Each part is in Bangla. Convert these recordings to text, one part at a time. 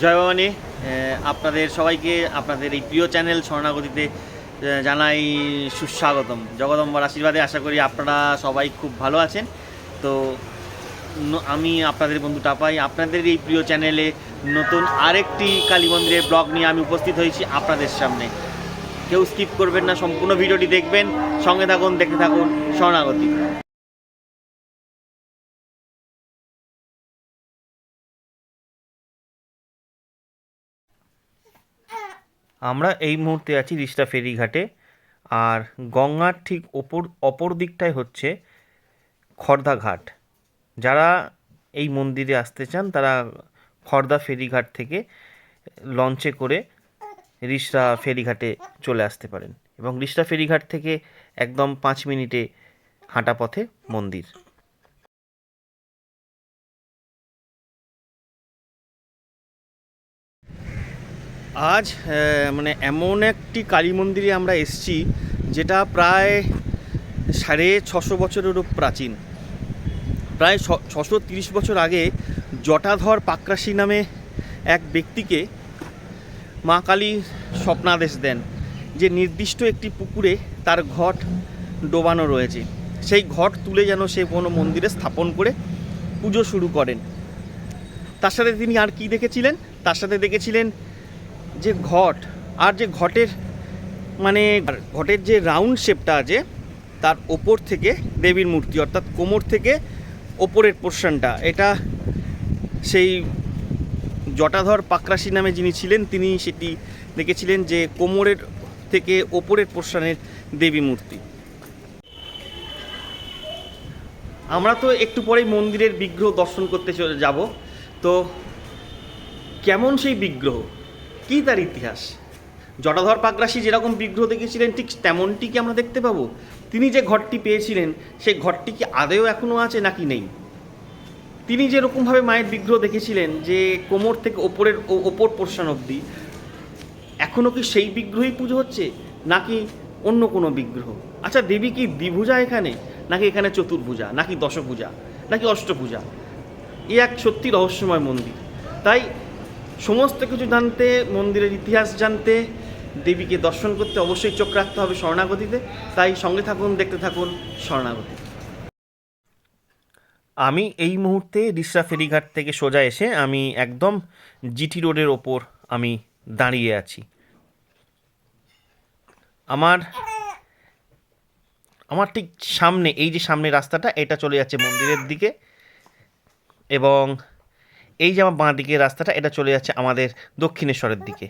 জয় ভবানী আপনাদের সবাইকে আপনাদের এই প্রিয় চ্যানেল স্বর্ণাগতিতে জানাই সুস্বাগতম। জগদম্বার আশীর্বাদে আশা করি আপনারা সবাই খুব ভালো আছেন। তো আমি আপনাদের বন্ধু টাপাই, আপনাদের এই প্রিয় চ্যানেলে নতুন আরেকটি কালী মন্দিরের ব্লগ নিয়ে আমি উপস্থিত হয়েছি আপনাদের সামনে। কেউ স্কিপ করবেন না, সম্পূর্ণ ভিডিওটি দেখবেন, সঙ্গে থাকুন, দেখতে থাকুন স্বর্ণাগতি আমরা এই মুহূর্তে আছি রিষ্টা ফেরিঘাটে। আর গঙ্গার ঠিক ওপর, অপর দিকটায় হচ্ছে খর্দা ঘাট যারা এই মন্দিরে আসতে চান, তারা খর্দা ফেরিঘাট থেকে লঞ্চে করে রিষ্টা ফেরিঘাটে চলে আসতে পারেন। এবং রিষ্টা ফেরিঘাট থেকে একদম পাঁচ মিনিটে হাঁটা পথে মন্দির। আজ মানে এমন একটি কালী মন্দিরে আমরা এসেছি, যেটা প্রায় সাড়ে ছশো বছরেরও প্রাচীন। প্রায় ছশো তিরিশ বছর আগে জটাধর পাকরাশি নামে এক ব্যক্তিকে মা কালী স্বপ্নাদেশ দেন, যে নির্দিষ্ট একটি পুকুরে তার ঘট ডোবানো রয়েছে। সেই ঘট তুলে যেন সে কোনো মন্দিরে স্থাপন করে পুজো শুরু করেন। তার সাথে তিনি আর কি দেখেছিলেন? তার সাথে দেখেছিলেন যে ঘট আর যে ঘটের মানে ঘটের যে রাউন্ড শেপটা আছে, তার ওপর থেকে দেবীর মূর্তি, অর্থাৎ কোমর থেকে ওপরের পোর্শনটা এটা সেই জটাধর পাকরাশি নামে যিনি ছিলেন, তিনি সেটি দেখেছিলেন যে কোমরের থেকে ওপরের পোর্শনের দেবী মূর্তি। আমরা তো একটু পরেই মন্দিরের বিগ্রহ দর্শন করতে চলে যাব। তো কেমন সেই বিগ্রহ? কী তার ইতিহাস? জটাধর পাকরাশি যেরকম বিগ্রহ দেখেছিলেন ঠিক তেমনটি কি আমরা দেখতে পাবো? তিনি যে ঘরটি পেয়েছিলেন, সেই ঘরটি কি আদেও এখনও আছে নাকি নেই? তিনি যেরকমভাবে মায়ের বিগ্রহ দেখেছিলেন যে কোমর থেকে ওপরের ওপর পোর্শন অবধি এখনও কি সেই বিগ্রহই পুজো হচ্ছে, নাকি অন্য কোনো বিগ্রহ? আচ্ছা দেবী কি দ্বিভুজা এখানে? নাকি এখানে চতুর্ভুজা? নাকি দশভুজা? নাকি অষ্টভুজা? এ এক সত্যি রহস্যময় মন্দির। তাই সমস্ত কিছু জানতে, মন্দিরের ইতিহাস জানতে, দেবীকে দর্শন করতে অবশ্যই চোখ রাখতে হবে শরণাগতিতে। তাই সঙ্গে থাকুন, দেখতে থাকুন শরণাগতি। আমি এই মুহূর্তে রিসরা ফেরিঘাট থেকে সোজা এসে আমি একদম জিটি রোডের ওপর আমি দাঁড়িয়ে আছি। আমার আমার ঠিক সামনে, এই যে সামনে রাস্তাটা, এটা চলে যাচ্ছে মন্দিরের দিকে। এবং এই যে আমার বাঁ দিকের রাস্তাটা, এটা চলে যাচ্ছে আমাদের দক্ষিণেশ্বরের দিকে।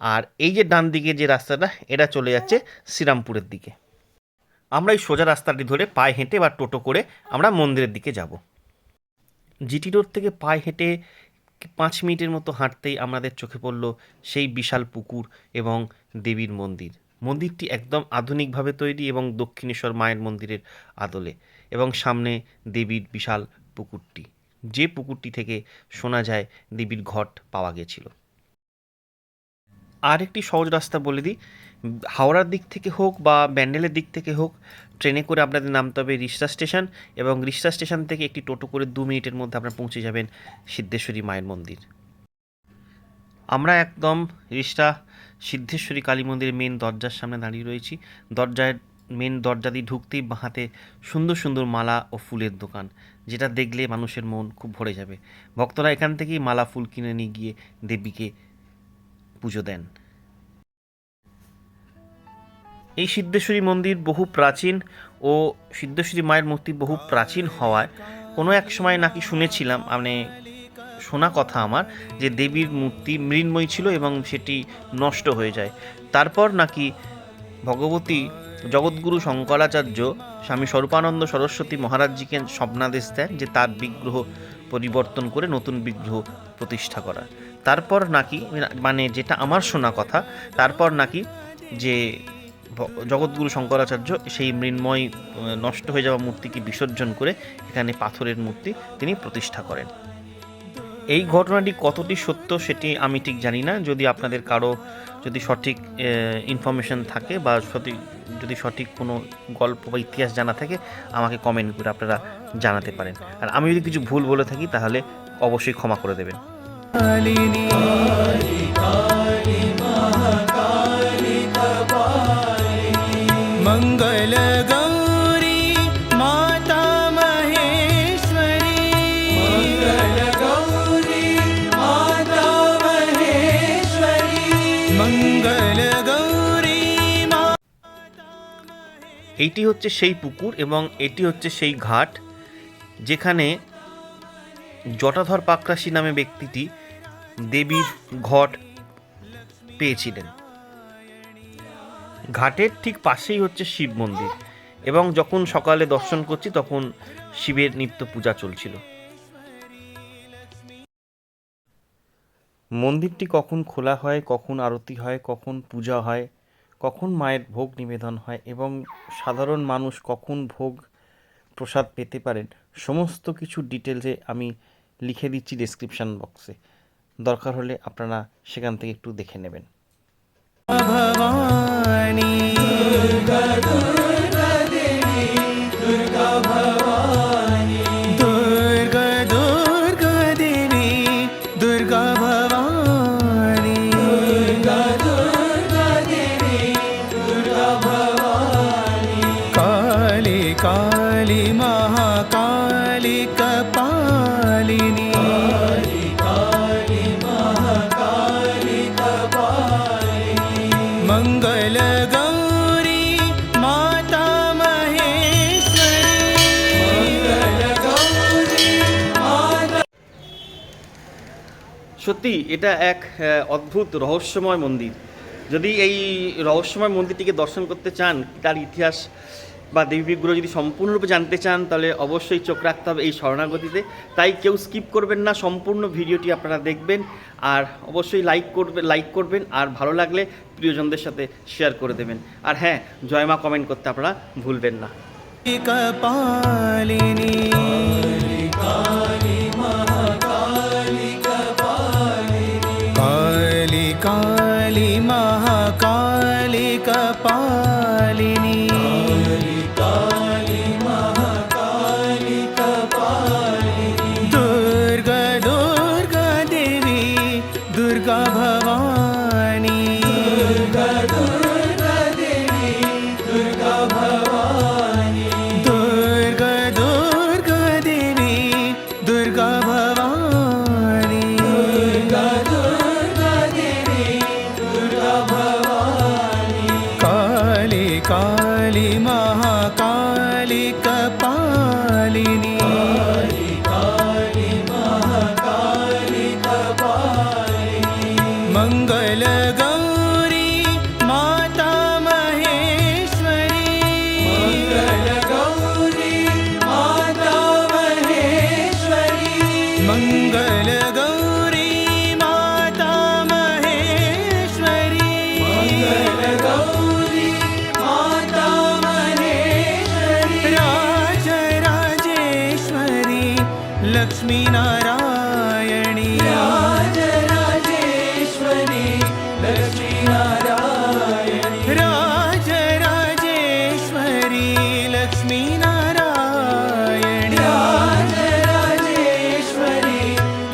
আর এই যে ডান দিকে যে রাস্তাটা, এটা চলে যাচ্ছে শ্রীরামপুরের দিকে। আমরা এই সোজা রাস্তাটি ধরে পায়ে হেঁটে বা টোটো করে আমরা মন্দিরের দিকে যাব। জিটি রোড থেকে পায়ে হেঁটে পাঁচ মিনিটের মতো হাঁটতেই আমাদের চোখে পড়ল সেই বিশাল পুকুর এবং দেবীর মন্দির। মন্দিরটি একদম আধুনিকভাবে তৈরি এবং দক্ষিণেশ্বর মায়ের মন্দিরের আদলে এবং সামনে দেবীর বিশাল পুকুরটি। যে পুকুরটি থেকে শোনা যায় দেবীর ঘট পাওয়া গেছিল। আর একটি সহজ রাস্তা বলে দিই। হাওড়ার দিক থেকে হোক বা ব্যান্ডেলের দিক থেকে হোক, ট্রেনে করে আপনাদের নামতে হবে রিষ্টা স্টেশন এবং রিষ্টা স্টেশন থেকে একটি টোটো করে দু মিনিটের মধ্যে আপনারা পৌঁছে যাবেন সিদ্ধেশ্বরী মায়ের মন্দির। আমরা একদম রিষ্টা সিদ্ধেশ্বরী কালী মন্দিরের মেন দরজার সামনে দাঁড়িয়ে রয়েছি। দরজায় মেন দরজা দিয়ে ঢুকতেই বাঁহাতে সুন্দর সুন্দর মালা ও ফুলের দোকান, যেটা দেখলে মানুষের মন খুব ভরে যাবে। ভক্তরা এখান থেকেই মালা ফুল কিনে নিয়ে গিয়ে দেবীকে পুজো দেন। এই সিদ্ধেশ্বরী মন্দির বহু প্রাচীন ও সিদ্ধেশ্বরী মায়ের মূর্তি বহু প্রাচীন হওয়ায় কোনো এক সময় নাকি শুনেছিলাম মানে শোনা কথা আমার, যে দেবীর মূর্তি মৃন্ময়ী ছিল এবং সেটি নষ্ট হয়ে যায়। তারপর নাকি ভগবতী জগৎগুরু শঙ্করাচার্য স্বামী স্বরূপানন্দ সরস্বতী মহারাজজিকে স্বপ্নাদেশ দেন যে তার বিগ্রহ পরিবর্তন করে নতুন বিগ্রহ প্রতিষ্ঠা করা তারপর নাকি মানে যেটা আমার শোনা কথা, তারপর নাকি যে জগৎগুরু শঙ্করাচার্য সেই মৃন্ময় নষ্ট হয়ে যাওয়া মূর্তিকে বিসর্জন করে এখানে পাথরের মূর্তি তিনি প্রতিষ্ঠা করেন। এই ঘটনাটি কতটি সত্য সেটি আমি ঠিক জানি না। যদি আপনাদের কারও, যদি সঠিক ইনফরমেশন থাকে বা সঠিক যদি সঠিক কোনো গল্প বা ইতিহাস জানা থাকে, আমাকে কমেন্ট করে আপনারা জানাতে পারেন। আর আমি যদি কিছু ভুল বলে থাকি, তাহলে অবশ্যই ক্ষমা করে দেবেন। এইটি হচ্ছে সেই পুকুর এবং এটি হচ্ছে সেই ঘাট, যেখানে জটাধর পাকরাশি নামে ব্যক্তিটি দেবীর ঘট পেয়েছিলেন। ঘাটের ঠিক পাশেই হচ্ছে শিব মন্দির এবং যখন সকালে দর্শন করছি তখন শিবের নিত্য পূজা চলছিল। মন্দিরটি কখন খোলা হয়, কখন আরতি হয়, কখন পূজা হয় কখন মায়ের ভোগ নিবেদন হয় এবং সাধারণ মানুষ কখন ভোগ প্রসাদ পেতে পারেন, সমস্ত কিছু ডিটেলসে আমি লিখে দিচ্ছি ডিসক্রিপশান বক্সে দরকার হলে আপনারা সেখান থেকে একটু দেখে নেবেন। ভবানী সত্যি এটা এক অদ্ভুত রহস্যময় মন্দির। যদি এই রহস্যময় মন্দিরটিকে দর্শন করতে চান, তার ইতিহাস বা দেবী বিগ্রহ যদি সম্পূর্ণরূপে জানতে চান, তাহলে অবশ্যই চোখ রাখতে হবে এই শরণাগতিতে। তাই কেউ স্কিপ করবেন না, সম্পূর্ণ ভিডিওটি আপনারা দেখবেন আর অবশ্যই লাইক করবেন লাইক করবেন আর ভালো লাগলে প্রিয়জনদের সাথে শেয়ার করে দেবেন। আর হ্যাঁ জয়মা কমেন্ট করতে আপনারা ভুলবেন না। পা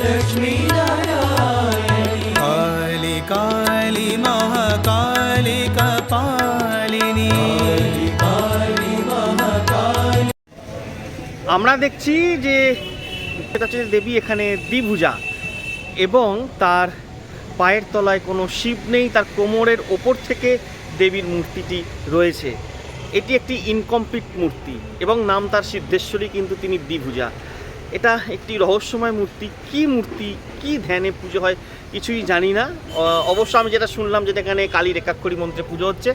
लक्ष्मी नारायणी काली काली महाकाली कपालिनी काली महाकाली আমরা দেখছি যে এটা হচ্ছে দেবী এখানে দ্বিভুজা এবং তার পায়ের তলায় কোনো শিব নেই তার কোমরের ওপর থেকে দেবীর মূর্তিটি রয়েছে এটি একটি ইনকমপ্লিট মূর্তি এবং নাম তার সিদ্ধেশ্বরী কিন্তু তিনি দ্বিভুজা এটা একটি রহস্যময় মূর্তি। কি মূর্তি? কি ধ্যানে পুজো হয়? কিছুই জানি না। অবশ্য আমি যেটা শুনলাম যেটা এখানে কালী রেখাক্ষরী মন্ত্রে পুজো হচ্ছে।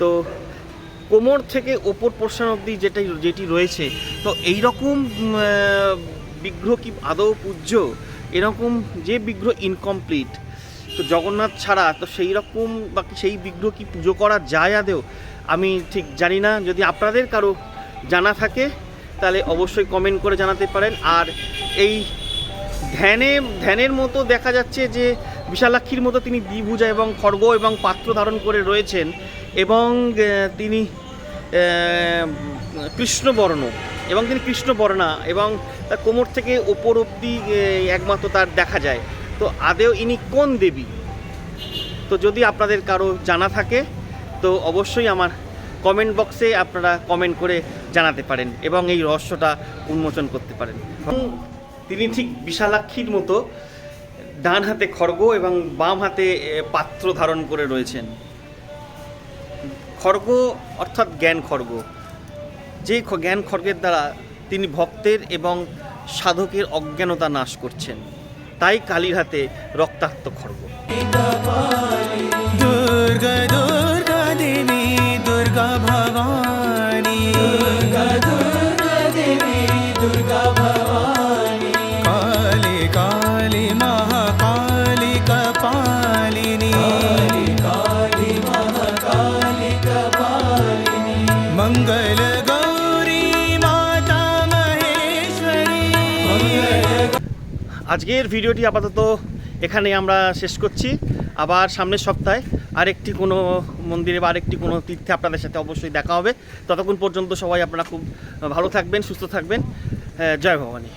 তো কোমর থেকে ওপর পোর্শন অবধি যেটা, যেটি রয়েছে, তো এই রকম বিগ্রহ কি আদৌ পূজ্য? এরকম যে বিগ্রহ ইনকমপ্লিট তো জগন্নাথ ছাড়া, তো সেই রকম বা কি সেই বিগ্রহ কি পুজো করা যায় আদেও আমি ঠিক জানি না। যদি আপনাদের কারও জানা থাকে তাহলে অবশ্যই কমেন্ট করে জানাতে পারেন। আর এই ধ্যানে ধ্যানের মতো দেখা যাচ্ছে যে বিশালাক্ষীর মতো তিনি দ্বিভুজা এবং খড়গ এবং পাত্র ধারণ করে রয়েছেন এবং তিনি কৃষ্ণবর্ণ এবং তিনি কৃষ্ণবর্ণা এবং তার কোমর থেকে ওপর আহ, একমাত্র তার দেখা যায়। তো আদেও ইনি কোন দেবী? তো যদি আপনাদের কারও জানা থাকে তো অবশ্যই আমার কমেন্ট বক্সে আপনারা কমেন্ট করে জানাতে পারেন এবং এই রহস্যটা উন্মোচন করতে পারেন। তিনি ঠিক বিশালাক্ষীর মতো ডান হাতে খড়গ এবং বাম হাতে পাত্র ধারণ করে রয়েছেন। খড়গ অর্থাৎ জ্ঞান খড়গ। যে জ্ঞান খড়গের দ্বারা তিনি ভক্তের এবং সাধকের অজ্ঞানতা নাশ করছেন। তাই কালীর হাতে রক্তাক্ত খড়গ। দুর্গা দুর্গা দেবী। আজকের ভিডিওটি আপাতত এখানে আমরা শেষ করছি। আবার সামনের সপ্তাহে আরেকটি কোনো মন্দিরে বা আরেকটি কোনো তীর্থে আপনাদের সাথে অবশ্যই দেখা হবে। ততক্ষণ পর্যন্ত সবাই আপনারা খুব ভালো থাকবেন সুস্থ থাকবেন। আহ, জয় ভবানী।